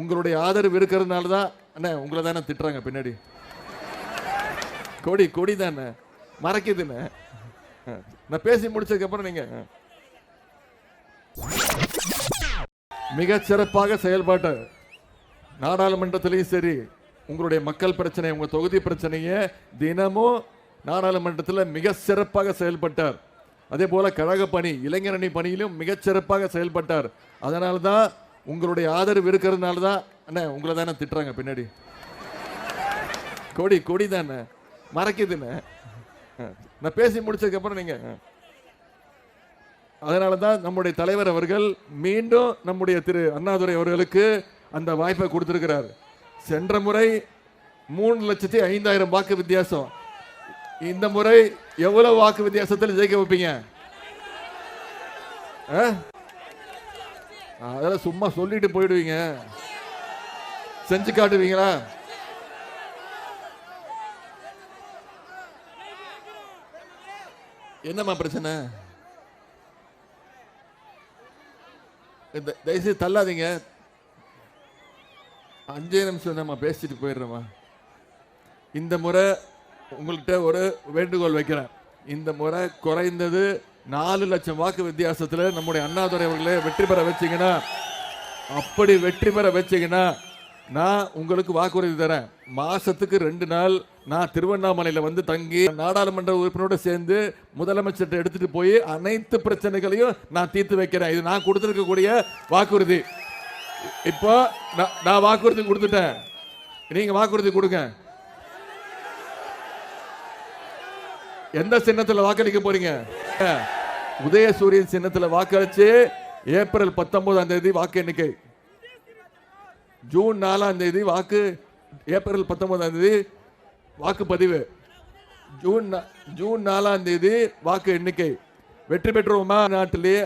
உங்களுடைய ஆதரவு இருக்கிறதுனால தான் அண்ணே உங்களை தானே திட்டுறாங்க பின்னாடி. கொடி கொடி தானே மறக்குதுண்ணே. நான் பேசி முடிச்சதுக்கப்புறம் நீங்க மிக சிறப்பாக செயல்பாட்டு நாடாளுமன்றத்திலையும் சரி உங்களுடைய மக்கள் பிரச்சனை உங்க தொகுதி பிரச்சனையை தினமும் நாடாளுமன்றத்தில் மிக சிறப்பாக செயல்பட்டார். அதே போல கழக பணி இளைஞரணி பணியிலும் மிகச்சிறப்பாக செயல்பட்டார். அதனால தான் உங்களுடைய ஆதரவு இருக்கிறதுனால தான் அண்ணே உங்களை தானே திட்டுறாங்க பின்னாடி. கொடி கொடி தானே. மறைக்குதுண்ணே நான் பேசி முடிச்சதுக்கப்புறம் நீங்கள் அதனால தான் நம்முடைய தலைவர் அவர்கள் மீண்டும் நம்முடைய திரு அண்ணாதுரை அவர்களுக்கு அந்த வாய்ப்பை கொடுத்துருக்கிறார். சென்ற முறை மூணு லட்சத்தி ஐந்தாயிரம் வாக்கு வித்தியாசம். இந்த முறை எவ்வளவு வாக்கு வித்தியாசத்தில் ஜெயிக்க வைப்பீங்க? ஆ? அதெல்லாம் சும்மா சொல்லிட்டு போயிடுவீங்க. செஞ்சு காட்டுவீங்களா? என்னம்மா பிரச்சனை? இந்த- தயவுசெய்து தள்ளாதீங்க. அஞ்சே நிமிஷம் நம்ம பேசிட்டு போயிடுறோமா இந்த முறை உங்கள்கிட்ட ஒரு வேண்டுகோள் வைக்கிறேன். இந்த முறை குறைந்தது நாலு லட்சம் வாக்கு வித்தியாசத்தில் நம்முடைய அண்ணாதுரை அவர்களே வெற்றி பெற வச்சீங்கன்னா அப்படி வெற்றி பெற வச்சீங்கன்னா நான் உங்களுக்கு வாக்குறுதி தரேன். மாசத்துக்கு ரெண்டு நாள் நான் திருவண்ணாமலையில் வந்து தங்கி நாடாளுமன்ற உறுப்பினரோட சேர்ந்து முதலமைச்சர்கிட்ட எடுத்துட்டு போய் அனைத்து பிரச்சனைகளையும் நான் தீர்த்து வைக்கிறேன். இது நான் கொடுத்துருக்கக்கூடிய வாக்குறுதி. இப்போ நான் நான் வாக்குறுதி கொடுத்துட்டேன். நீங்க வாக்குறுதி கொடுங்க. எந்த சின்னத்தில் வாக்களிக்க போறீங்க? உதயசூரியன் சின்னத்தில் வாக்களிச்சு ஏப்ரல் பத்தொன்பதாம் தேதி வாக்கு எண்ணிக்கை. ஜூன் நாலாம் தேதி வாக்கு ஏப்ரல் பத்தொன்பதாம் தேதி வாக்குப்பதிவு ஜூன் ஜூன் நாலாம் தேதி வாக்கு எண்ணிக்கை. வெற்றி பெற்றோமா நாட்டிலேயே